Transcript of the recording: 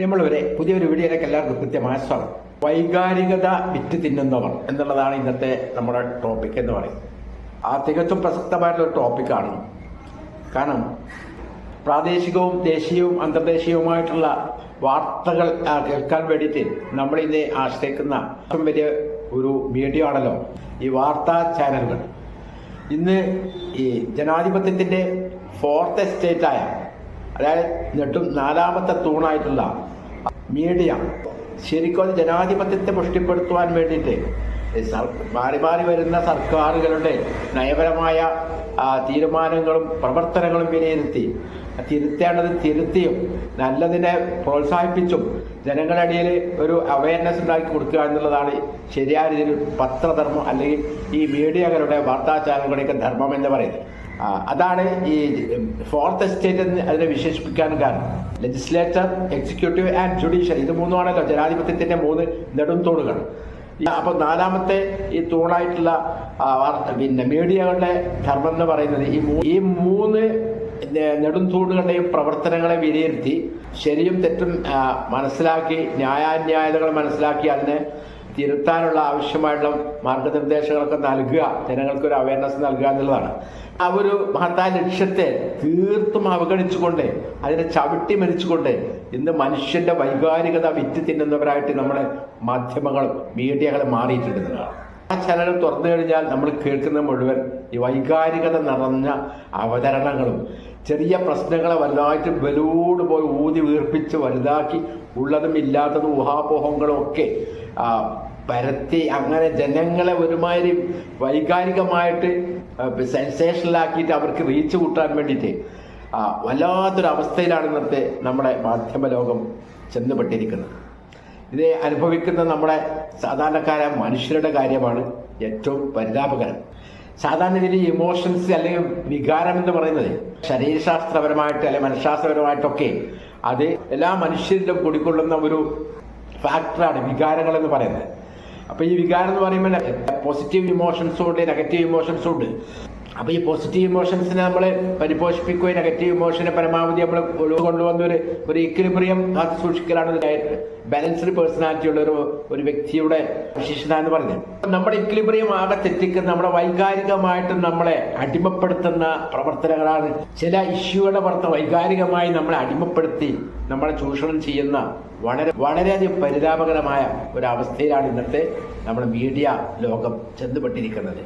പ്രിയമുള്ളവരെ പുതിയൊരു വീഡിയോയിലേക്ക് എല്ലാവർക്കും കൃത്യമായ സ്വാഗതം. വൈകാരികത വിറ്റ് തിന്നുന്നവർ എന്നുള്ളതാണ് ഇന്നത്തെ നമ്മുടെ ടോപ്പിക് എന്ന് പറയും ആ തികച്ചും പ്രസക്തമായിട്ടുള്ള ടോപ്പിക്കാണ് കാരണം പ്രാദേശികവും ദേശീയവും അന്തർദേശീയവുമായിട്ടുള്ള വാർത്തകൾ കേൾക്കാൻ വേണ്ടിയിട്ട് നമ്മൾ ഇന്ന് ആശ്രയിക്കുന്ന ഏറ്റവും വലിയ ഒരു മീഡിയ ആണല്ലോ ഈ വാർത്താ ചാനലുകൾ. ഇന്ന് ഈ ജനാധിപത്യത്തിന്റെ ഫോർത്ത് എസ്റ്റേറ്റായ അതായത് നെട്ടും നാലാമത്തെ തൂണായിട്ടുള്ള മീഡിയ ശരിക്കും ജനാധിപത്യത്തെ പുഷ്ടിപ്പെടുത്തുവാൻ വേണ്ടിയിട്ട് മാറി മാറി വരുന്ന സർക്കാരുകളുടെ നയപരമായ തീരുമാനങ്ങളും പ്രവർത്തനങ്ങളും വിലയിരുത്തി തിരുത്തേണ്ടത് തിരുത്തിയും നല്ലതിനെ പ്രോത്സാഹിപ്പിച്ചും ജനങ്ങളിടയിൽ ഒരു അവയർനെസ് ഉണ്ടാക്കി കൊടുക്കുക എന്നുള്ളതാണ് ശരിയായ രീതിയിൽ പത്രധർമ്മം അല്ലെങ്കിൽ ഈ മീഡിയകളുടെ വാർത്താ ചാനലുകളുടെയൊക്കെ ധർമ്മം എന്ന് പറയുന്നത്. അതാണ് ഈ ഫോർത്ത് എസ്റ്റേറ്റ് എന്ന് അതിനെ വിശേഷിപ്പിക്കാൻ കാരണം. ലെജിസ്ലേച്ചർ എക്സിക്യൂട്ടീവ് ആൻഡ് ജുഡീഷ്യൽ ഇത് മൂന്നുമാണല്ലോ ജനാധിപത്യത്തിന്റെ മൂന്ന് നെടും തൂണുകൾ ഈ- അപ്പൊ നാലാമത്തെ ഈ തൂണായിട്ടുള്ള പിന്നെ മീഡിയകളുടെ ധർമ്മം എന്ന് പറയുന്നത് ഈ ഈ മൂന്ന് നെ- നെടും തൂണുകളുടെയും പ്രവർത്തനങ്ങളെ വിലയിരുത്തി ശരിയും തെറ്റും മനസ്സിലാക്കി ന്യായാന്യായതകൾ മനസ്സിലാക്കി അതിനെ തിരുത്താനുള്ള ആവശ്യമായിട്ടുള്ള മാർഗനിർദ്ദേശങ്ങളൊക്കെ നൽകുക ജനങ്ങൾക്ക് ഒരു അവയർനെസ് നൽകുക എന്നുള്ളതാണ്. ആ ഒരു മഹത്തായ ലക്ഷ്യത്തെ തീർത്തും അവഗണിച്ചുകൊണ്ട് അതിനെ ചവിട്ടി മരിച്ചുകൊണ്ട് ഇന്ന് മനുഷ്യന്റെ വൈകാരികത വിറ്റ് തിന്നുന്നവരായിട്ട് നമ്മുടെ മാധ്യമങ്ങളും മീഡിയകളും മാറിയിട്ടുണ്ടെന്നതാണ് ആ ചാനൽ തുറന്നു കഴിഞ്ഞാൽ നമ്മൾ കേൾക്കുന്ന മുഴുവൻ ഈ വൈകാരികത നിറഞ്ഞ അവതരണങ്ങളും ചെറിയ പ്രശ്നങ്ങളെ വലുതായിട്ട് ബലൂട് പോയി ഊതി വീർപ്പിച്ച് വലുതാക്കി ഉള്ളതും ഇല്ലാത്തതും ഊഹാപോഹങ്ങളും ഒക്കെ പരത്തി അങ്ങനെ ജനങ്ങളെ ഒരുമാതിരി വൈകാരികമായിട്ട് സെൻസേഷനിലാക്കിയിട്ട് അവർക്ക് റീച്ച് കൂട്ടാൻ വേണ്ടിയിട്ട് വല്ലാത്തൊരവസ്ഥയിലാണ് ഇന്നത്തെ നമ്മുടെ മാധ്യമ ലോകം ചെന്നുപെട്ടിരിക്കുന്നത്. ഇത് അനുഭവിക്കുന്ന നമ്മുടെ സാധാരണക്കാരായ മനുഷ്യരുടെ കാര്യമാണ് ഏറ്റവും പരിതാപകരം. സാധാരണ രീതിയിൽ ഇമോഷൻസ് അല്ലെങ്കിൽ വികാരം എന്ന് പറയുന്നത് ശരീരശാസ്ത്രപരമായിട്ട് അല്ലെങ്കിൽ മനഃശാസ്ത്രപരമായിട്ടൊക്കെ അത് എല്ലാ മനുഷ്യരിലും കുടിക്കൊള്ളുന്ന ഒരു ഫാക്ടറാണ് വികാരങ്ങൾ എന്ന് പറയുന്നത്. അപ്പൊ ഈ വികാരം എന്ന് പറയുമ്പോൾ പോസിറ്റീവ് ഇമോഷൻസും ഉണ്ട് നെഗറ്റീവ് ഇമോഷൻസും ഉണ്ട്. അപ്പൊ ഈ പോസിറ്റീവ് ഇമോഷൻസിനെ നമ്മൾ പരിപോഷിപ്പിക്കുകയും നെഗറ്റീവ് ഇമോഷനെ പരമാവധി നമ്മൾ ഒഴിവ് കൊണ്ടുവന്ന ഒരു ഒരു ഇക്വിലിബ്രിയം കാത്തു സൂക്ഷിക്കലാണ് ബാലൻസ്ഡ് പേഴ്സണാലിറ്റി ഉള്ള ഒരു ഒരു വ്യക്തിയുടെ വിശേഷത എന്ന് പറഞ്ഞത്. നമ്മുടെ ഇക്വിലിബ്രിയം ആകെ തെറ്റിക്കുന്ന നമ്മുടെ വൈകാരികമായിട്ട് നമ്മളെ അടിമപ്പെടുത്തുന്ന പ്രവർത്തനങ്ങളാണ്. ചില ഇഷ്യൂകളുടെ പുറത്ത് വൈകാരികമായി നമ്മളെ അടിമപ്പെടുത്തി നമ്മളെ ചൂഷണം ചെയ്യുന്ന വളരെ വളരെയധികം പരിതാപകരമായ ഒരു അവസ്ഥയിലാണ് ഇന്നത്തെ നമ്മുടെ മീഡിയ ലോകം ചെന്നുപെട്ടിരിക്കുന്നത്.